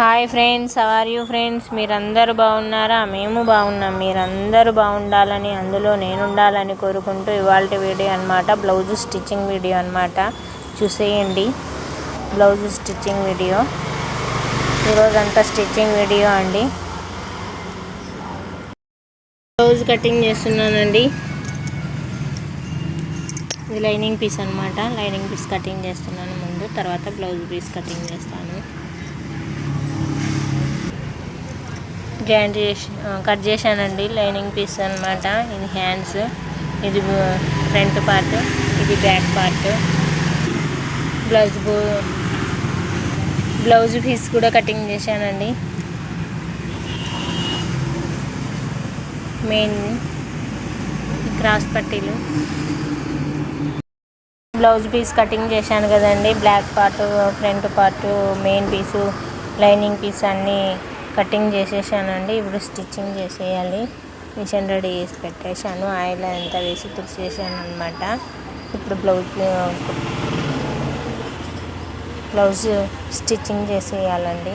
Hi friends are you friends మీరందరూ బాగున్నారా? మేము బాగున్నాం. మీరందరూ బాగుండాలని అందులో నేను ఉండాలని కోరుకుంటూ ఇవాళ వీడియో అనమాట బ్లౌజ్ స్టిచ్చింగ్ వీడియో అనమాట చూసేయండి. బ్లౌజ్ స్టిచ్చింగ్ వీడియో ఈరోజంతా స్టిచ్చింగ్ వీడియో అండి. బ్లౌజ్ కటింగ్ చేస్తున్నానండి. ఇది లైనింగ్ పీస్ అనమాట లైనింగ్ పీస్ కటింగ్ చేస్తున్నాను ముందు. తర్వాత బ్లౌజ్ పీస్ కటింగ్ చేస్తాను. జాయింట్ చేసి కట్ చేశానండి లైనింగ్ పీస్ అనమాట ఇది హ్యాండ్స్ ఇది ఫ్రంట్ పార్ట్ ఇది back part. Blouse blouse piece కూడా కటింగ్ చేశానండి. మెయిన్ క్రాస్ పట్టీలు. బ్లౌజ్ పీస్ కటింగ్ చేశాను కదండి back part front part main piece lining piece అన్నీ కటింగ్ చేసేసానండి. ఇప్పుడు స్టిచ్చింగ్ చేసేయాలి. మిషన్ రెడీ చేసి పెట్టేశాను. ఆయిల్ అంతా వేసి తుడిచేసాను అనమాట ఇప్పుడు బ్లౌజ్ బ్లౌజ్ స్టిచ్చింగ్ చేసేయాలండి.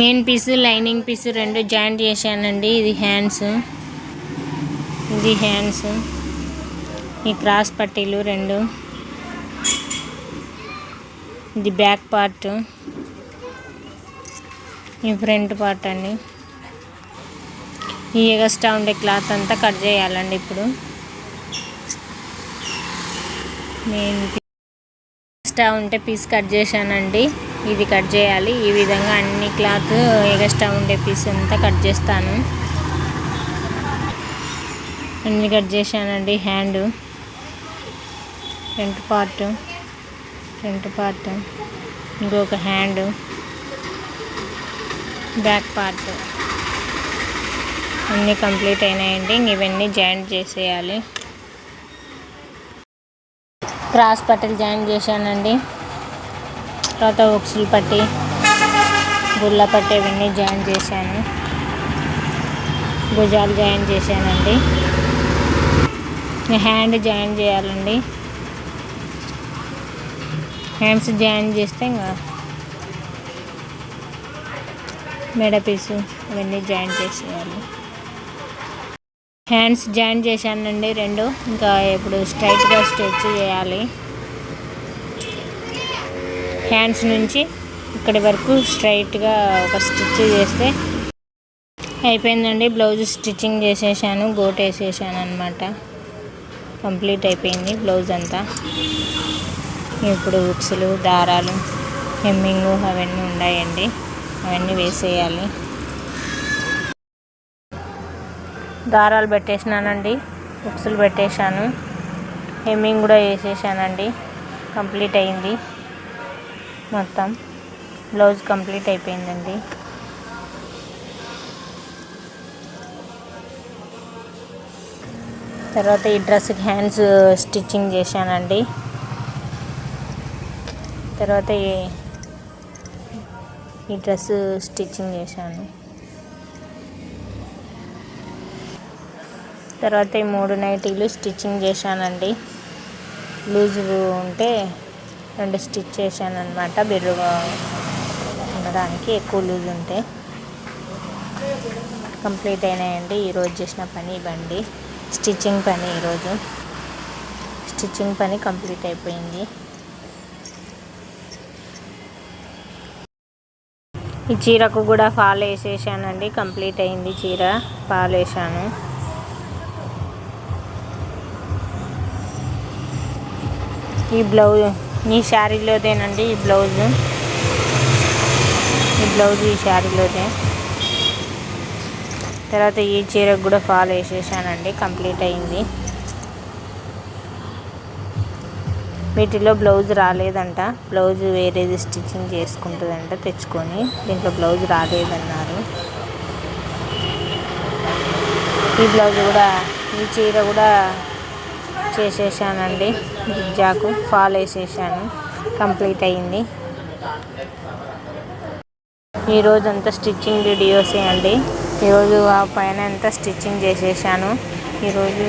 మెయిన్ పీస్ లైనింగ్ పీస్ రెండు జాయింట్ చేశానండి. ఇది హ్యాండ్స్. ఇది హ్యాండ్స్. ఈ క్రాస్ పట్టీలు రెండు. ఇది బ్యాక్ పార్ట్. ఈ ఫ్రంట్ పార్ట్ అండి. ఈ ఎగస్ట్రా ఉండే క్లాత్ అంతా కట్ చేయాలండి ఇప్పుడు. నేను ఎగస్ట్రా ఉంటే పీస్ కట్ చేశానండి. ఇది కట్ చేయాలి. ఈ విధంగా అన్ని క్లాత్ ఎగస్ట్రా ఉండే పీస్ అంతా కట్ చేస్తాను. అన్ని కట్ చేశానండి hand. Front part front part ఇంకొక హ్యాండ్. Back part. అన్నీ కంప్లీట్ అయినాయండి. ఇవన్నీ జాయింట్ చేసేయాలి. క్రాస్ పట్టలు జాయిన్ చేశానండి. తర్వాత ఉక్సులు పట్టి గుళ్ళ పట్టి ఇవన్నీ జాయిన్ చేశాను. భుజాలు జాయిన్ చేశానండి. హ్యాండ్ జాయిన్ చేయాలండి. హ్యాండ్స్ జాయిన్ చేస్తే ఇంకా మెడ పీసు ఇవన్నీ జాయిన్ చేసేయాలి. హ్యాండ్స్ జాయిన్ చేశానండి రెండు. ఇంకా ఇప్పుడు స్ట్రైట్గా స్టిచ్ చేయాలి. హ్యాండ్స్ నుంచి ఇక్కడి వరకు స్ట్రైట్గా ఒక స్టిచ్ చేస్తే అయిపోయిందండి. బ్లౌజ్ స్టిచ్చింగ్ చేసేసాను గోట్ వేసేసాను అనమాట కంప్లీట్ అయిపోయింది బ్లౌజ్ అంతా. ఇప్పుడు ఉక్సులు దారాలు హెమ్మింగ్ అవన్నీ ఉన్నాయండి. అవన్నీ వేసేయాలి. దారాలు పెట్టేసినానండి. బుక్స్లు పెట్టేశాను. హెమ్మింగ్ కూడా వేసేసానండి. కంప్లీట్ అయింది. మొత్తం బ్లౌజ్ కంప్లీట్ అయిపోయిందండి. తర్వాత ఈ డ్రెస్కి హ్యాండ్స్ స్టిచ్చింగ్ చేశానండి. తర్వాత ఈ డ్రెస్ స్టిచ్చింగ్ చేశాను. తర్వాత ఈ మూడు నైటీలు స్టిచ్చింగ్ చేశానండి. లూజ్ ఉంటే రెండు స్టిచ్ చేశాను అనమాట బిర్రుగా ఉండడానికి ఎక్కువ లూజ్ ఉంటే. కంప్లీట్ అయినాయండి. ఈరోజు చేసిన పని ఇవ్వండి స్టిచ్చింగ్ పని ఈరోజు స్టిచ్చింగ్ పని కంప్లీట్ అయిపోయింది. ఈ చీరకు కూడా ఫాల్ వేసేసానండి. కంప్లీట్ అయింది చీర. ఫాల్ వేసాను. ఈ బ్లౌజ్ ఈ శారీలోదేనండి ఈ బ్లౌజ్. ఈ బ్లౌజ్ ఈ శారీలోదే. తర్వాత ఈ చీరకు కూడా ఫాల్ వేసేసానండి. కంప్లీట్ అయింది. వీటిలో బ్లౌజ్ రాలేదంట. బ్లౌజ్ వేరేది స్టిచ్చింగ్ చేసుకుంటుందంట తెచ్చుకొని. దీంట్లో బ్లౌజ్ రాలేదన్నారు. ఈ బ్లౌజ్ కూడా ఈ చీర కూడా చేసేసానండి. జిగ్జాకు ఫాల్ వేసేసాను. కంప్లీట్ అయింది. ఈరోజు అంతా స్టిచ్చింగ్ వీడియోసే అండి. ఈరోజు ఆ పైన అంతా స్టిచ్చింగ్ చేసేసాను. ఈరోజు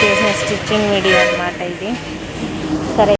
చేసిన స్టిచ్చింగ్ వీడియో అనమాట ఇది. సరే.